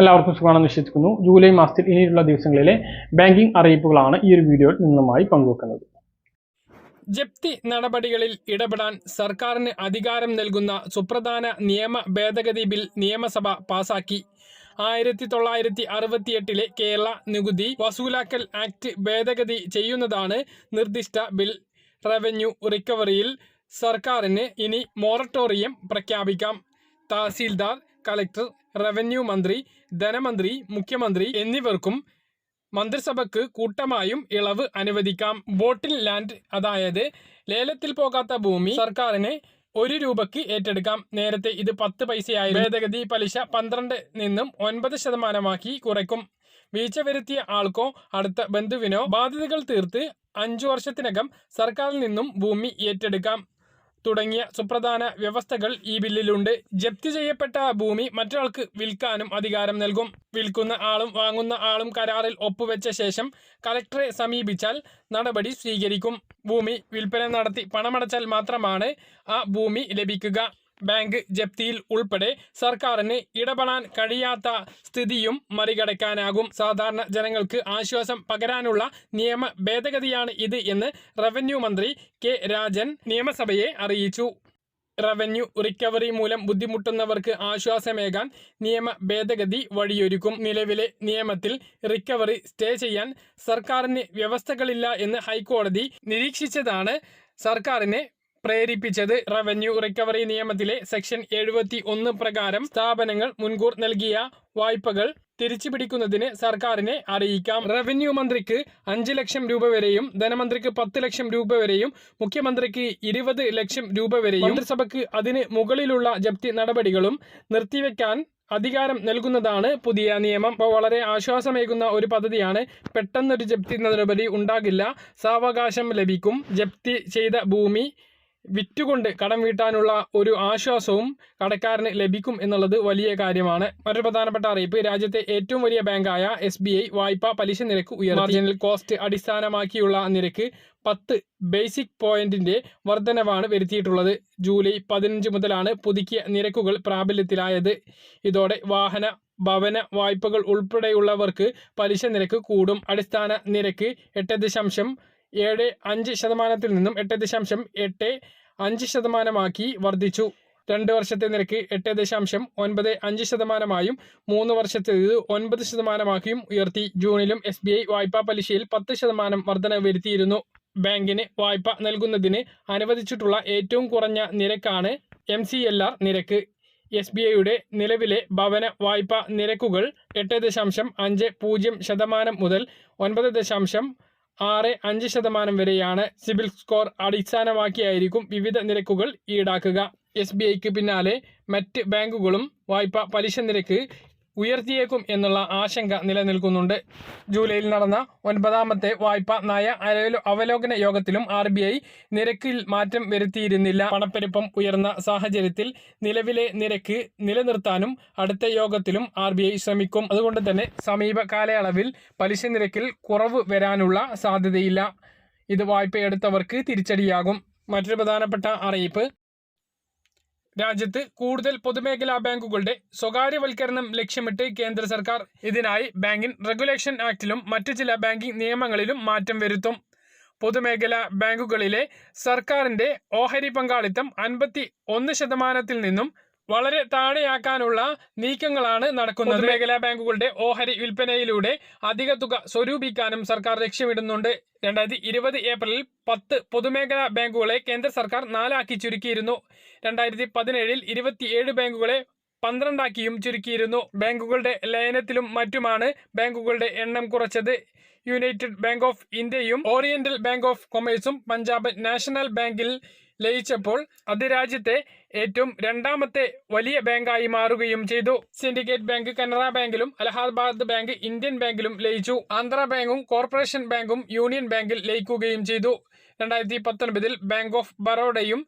എല്ലാവർക്കും സുഖമാണെന്ന് വിശ്വസിക്കുന്നു. ജൂലൈ മാസത്തിൽ ഇനിയുള്ള ദിവസങ്ങളിലെ ബാങ്കിംഗ് അറിയിപ്പുകളാണ് ഈ ഒരു വീഡിയോയിൽ നിന്നുമായി പങ്കുവെക്കുന്നത്. ജപ്തി നടപടികളിൽ ഇടപെടാൻ സർക്കാരിന് അധികാരം നൽകുന്ന സുപ്രധാന നിയമ ഭേദഗതി ബിൽ നിയമസഭ പാസാക്കി. ആയിരത്തി തൊള്ളായിരത്തി അറുപത്തിയെട്ടിലെ കേരള നികുതി വസൂലാക്കൽ ആക്ട് ഭേദഗതി ചെയ്യുന്നതാണ് നിർദ്ദിഷ്ട ബിൽ. റവന്യൂ റിക്കവറിയിൽ സർക്കാരിന് ഇനി മൊറട്ടോറിയം പ്രഖ്യാപിക്കാം. തഹസീൽദാർ കളക്ടർ റവന്യൂ മന്ത്രി ധനമന്ത്രി മുഖ്യമന്ത്രി എന്നിവർക്കും മന്ത്രിസഭയ്ക്ക് കൂട്ടമായും ഇളവ് അനുവദിക്കാം. ബോട്ടിൽ ലാൻഡ് അതായത് ലേലത്തിൽ പോകാത്ത ഭൂമി സർക്കാരിന് ഒരു രൂപയ്ക്ക് ഏറ്റെടുക്കാം. നേരത്തെ ഇത് പത്ത് പൈസയായി ഭേദഗതി പലിശ പന്ത്രണ്ട് നിന്നും ഒൻപത് ശതമാനമാക്കി കുറയ്ക്കും. വീഴ്ച വരുത്തിയ ആൾക്കോ അടുത്ത ബന്ധുവിനോ ബാധ്യതകൾ തീർത്ത് അഞ്ചു വർഷത്തിനകം സർക്കാരിൽ നിന്നും ഭൂമി ഏറ്റെടുക്കാം. തുടങ്ങിയ സുപ്രധാന വ്യവസ്ഥകൾ ഈ ബില്ലിലുണ്ട്. ജപ്തി ചെയ്യപ്പെട്ട ഭൂമി മറ്റൊരാൾക്ക് വിൽക്കാനും അധികാരം നൽകും. വിൽക്കുന്ന ആളും വാങ്ങുന്ന ആളും കരാറിൽ ഒപ്പുവെച്ച ശേഷം കലക്ടറെ സമീപിച്ചാൽ നടപടി സ്വീകരിക്കും. ഭൂമി വിൽപ്പന നടത്തി പണമടച്ചാൽ മാത്രമാണ് ആ ഭൂമി ലഭിക്കുക. ബാങ്ക് ജപ്തിയിൽ ഉൾപ്പെടെ സർക്കാരിന് ഇടപെടാൻ കഴിയാത്ത സ്ഥിതിയും മറികടക്കാനാകും. സാധാരണ ജനങ്ങൾക്ക് ആശ്വാസം പകരാനുള്ള നിയമ ഭേദഗതിയാണ് ഇത് എന്ന് റവന്യൂ മന്ത്രി കെ രാജൻ നിയമസഭയെ അറിയിച്ചു. റവന്യൂ റിക്കവറി മൂലം ബുദ്ധിമുട്ടുന്നവർക്ക് ആശ്വാസമേകാൻ നിയമ ഭേദഗതി വഴിയൊരുക്കും. നിലവിലെ നിയമത്തിൽ റിക്കവറി സ്റ്റേ ചെയ്യാൻ സർക്കാരിന് വ്യവസ്ഥകളില്ല എന്ന് ഹൈക്കോടതി നിരീക്ഷിച്ചതാണ്. സർക്കാരിനെ പ്രേരിപ്പിച്ചത് റവന്യൂ റിക്കവറി നിയമത്തിലെ സെക്ഷൻ എഴുപത്തി ഒന്ന് പ്രകാരം സ്ഥാപനങ്ങൾ മുൻകൂർ നൽകിയ വായ്പകൾ തിരിച്ചുപിടിക്കുന്നതിന് സർക്കാരിനെ അറിയിക്കാം. റവന്യൂ മന്ത്രിക്ക് അഞ്ച് ലക്ഷം രൂപ വരെയും ധനമന്ത്രിക്ക് പത്ത് ലക്ഷം രൂപ വരെയും മുഖ്യമന്ത്രിക്ക് ഇരുപത് ലക്ഷം രൂപ വരെയും മന്ത്രിസഭയ്ക്ക് അതിന് മുകളിലുള്ള ജപ്തി നടപടികളും നിർത്തിവെക്കാൻ അധികാരം നൽകുന്നതാണ് പുതിയ നിയമം. അപ്പോൾ വളരെ ആശ്വാസമേകുന്ന ഒരു പദ്ധതിയാണ്. പെട്ടെന്നൊരു ജപ്തി നടപടി ഉണ്ടാകില്ല. സാവകാശം ലഭിക്കും. ജപ്തി ചെയ്ത ഭൂമി വിറ്റുകൊണ്ട് കടം വീട്ടാനുള്ള ഒരു ആശ്വാസവും കടക്കാരന് ലഭിക്കും എന്നുള്ളത് വലിയ കാര്യമാണ്. മറ്റൊരു പ്രധാനപ്പെട്ട അറിയിപ്പ് രാജ്യത്തെ ഏറ്റവും വലിയ ബാങ്കായ എസ് ബി ഐ വായ്പാ പലിശ നിരക്ക് ഉയർത്തി. മാർജിനൽ കോസ്റ്റ് അടിസ്ഥാനമാക്കിയുള്ള നിരക്ക് പത്ത് ബേസിക് പോയിന്റിന്റെ വർധനവാണ് വരുത്തിയിട്ടുള്ളത്. ജൂലൈ പതിനഞ്ച് മുതലാണ് പുതുക്കിയ നിരക്കുകൾ പ്രാബല്യത്തിലായത്. ഇതോടെ വാഹന ഭവന വായ്പകൾ ഉൾപ്പെടെയുള്ളവർക്ക് പലിശ നിരക്ക് കൂടും. അടിസ്ഥാന നിരക്ക് എട്ട് ദശാംശം ഏഴ് അഞ്ച് ശതമാനത്തിൽ നിന്നും എട്ട് ദശാംശം എട്ട് അഞ്ച് ശതമാനമാക്കി വർദ്ധിച്ചു. രണ്ട് വർഷത്തെ നിരക്ക് എട്ട് ദശാംശം ഒൻപത് അഞ്ച് ശതമാനമായും മൂന്ന് വർഷത്തേത് ഒൻപത് ശതമാനമാക്കിയും ഉയർത്തി. ജൂണിലും എസ് ബി ഐ വായ്പാ പലിശയിൽ പത്ത് ശതമാനം വർധന വരുത്തിയിരുന്നു. ബാങ്കിന് വായ്പ നൽകുന്നതിന് അനുവദിച്ചിട്ടുള്ള ഏറ്റവും കുറഞ്ഞ നിരക്കാണ് എം സി എൽ ആർ നിരക്ക്. എസ് ബി ഐയുടെ നിലവിലെ ഭവന വായ്പ നിരക്കുകൾ എട്ട് ദശാംശം അഞ്ച് പൂജ്യം ശതമാനം മുതൽ ഒൻപത് ദശാംശം ആറ് അഞ്ച് ശതമാനം വരെയാണ് സിബിൽ സ്കോർ അടിസ്ഥാനമാക്കിയായിരിക്കും വിവിധ നിരക്കുകൾ ഈടാക്കുക. എസ് ബി ഐക്ക് പിന്നാലെ മറ്റ് ബാങ്കുകളും വായ്പ പലിശ നിരക്ക് ഉയർത്തിയേക്കും എന്നുള്ള ആശങ്ക നിലനിൽക്കുന്നുണ്ട്. ജൂലൈയിൽ നടന്ന ഒൻപതാമത്തെ വായ്പ നയ അവലോകന യോഗത്തിലും ആർ നിരക്കിൽ മാറ്റം വരുത്തിയിരുന്നില്ല. പണപ്പെരുപ്പം ഉയർന്ന സാഹചര്യത്തിൽ നിലവിലെ നിരക്ക് നിലനിർത്താനും അടുത്ത യോഗത്തിലും ആർ ശ്രമിക്കും. അതുകൊണ്ട് തന്നെ സമീപ കാലയളവിൽ പലിശ നിരക്കിൽ കുറവ് വരാനുള്ള സാധ്യതയില്ല. ഇത് വായ്പയെടുത്തവർക്ക് തിരിച്ചടിയാകും. മറ്റൊരു പ്രധാനപ്പെട്ട അറിയിപ്പ് രാജ്യത്ത് കൂടുതൽ പൊതുമേഖലാ ബാങ്കുകളുടെ സ്വകാര്യവൽക്കരണം ലക്ഷ്യമിട്ട് കേന്ദ്ര സർക്കാർ ഇതിനായി ബാങ്കിംഗ് റെഗുലേഷൻ ആക്ടിലും മറ്റു ചില ബാങ്കിംഗ് നിയമങ്ങളിലും മാറ്റം വരുത്തും. പൊതുമേഖലാ ബാങ്കുകളിലെ സർക്കാരിന്റെ ഓഹരി പങ്കാളിത്തം അൻപത്തി ഒന്ന് ശതമാനത്തിൽ നിന്നും വളരെ താഴെയാക്കാനുള്ള നീക്കങ്ങളാണ് നടക്കുന്നത്. പൊതുമേഖലാ ബാങ്കുകളുടെ ഓഹരി വിൽപ്പനയിലൂടെ അധിക തുക സ്വരൂപിക്കാനും സർക്കാർ ലക്ഷ്യമിടുന്നുണ്ട്. രണ്ടായിരത്തി ഇരുപത് ഏപ്രിലിൽ പത്ത് പൊതുമേഖലാ ബാങ്കുകളെ കേന്ദ്ര സർക്കാർ നാലാക്കി ചുരുക്കിയിരുന്നു. രണ്ടായിരത്തി പതിനേഴിൽ ഇരുപത്തിയേഴ് ബാങ്കുകളെ പന്ത്രണ്ടാക്കിയും ചുരുക്കിയിരുന്നു. ബാങ്കുകളുടെ ലയനത്തിലും മറ്റുമാണ് ബാങ്കുകളുടെ എണ്ണം കുറച്ചത്. യുണൈറ്റഡ് ബാങ്ക് ഓഫ് ഇന്ത്യയും ഓറിയന്റൽ ബാങ്ക് ഓഫ് കൊമേഴ്സും പഞ്ചാബ് നാഷണൽ ബാങ്കിൽ ലയിച്ചപ്പോൾ അത് രാജ്യത്തെ ഏറ്റവും രണ്ടാമത്തെ വലിയ ബാങ്കായി മാറുകയും ചെയ്തു. സിൻഡിക്കേറ്റ് ബാങ്ക് കനറ ബാങ്കിലും അലഹാബാദ് ബാങ്ക് ഇന്ത്യൻ ബാങ്കിലും ലയിച്ചു. ആന്ധ്ര ബാങ്കും കോർപ്പറേഷൻ ബാങ്കും യൂണിയൻ ബാങ്കിൽ ലയിക്കുകയും ചെയ്തു. രണ്ടായിരത്തി പത്തൊൻപതിൽ ബാങ്ക് ഓഫ് ബറോഡയും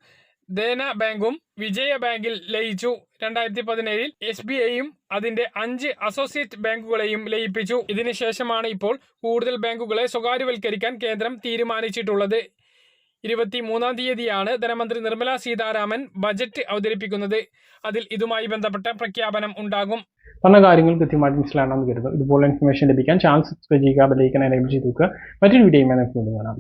ദേന ബാങ്കും വിജയ ബാങ്കിൽ ലയിച്ചു. രണ്ടായിരത്തി പതിനേഴിൽ എസ് ബി ഐയും അതിന്റെ അഞ്ച് അസോസിയേറ്റ് ബാങ്കുകളെയും ലയിപ്പിച്ചു. ഇതിനുശേഷമാണ് ഇപ്പോൾ കൂടുതൽ ബാങ്കുകളെ സ്വകാര്യവൽക്കരിക്കാൻ കേന്ദ്രം തീരുമാനിച്ചിട്ടുള്ളത്. ഇരുപത്തി മൂന്നാം തീയതിയാണ് ധനമന്ത്രി നിർമ്മല സീതാരാമൻ ബജറ്റ് അവതരിപ്പിക്കുന്നത്. അതിൽ ഇതുമായി ബന്ധപ്പെട്ട പ്രഖ്യാപനം ഉണ്ടാകും. പറഞ്ഞ കാര്യങ്ങൾ കൃത്യമായിട്ട് മനസ്സിലാണെന്ന് കരുതുന്നു. ഇതുപോലെ ഇൻഫർമേഷൻ ലഭിക്കാൻ ചാനൽ സബ്സ്ക്രൈബ് ചെയ്യുക ബെല്ലൈക്കൻ എനേബിൾ മറ്റൊരു നമുക്ക് കാണാം.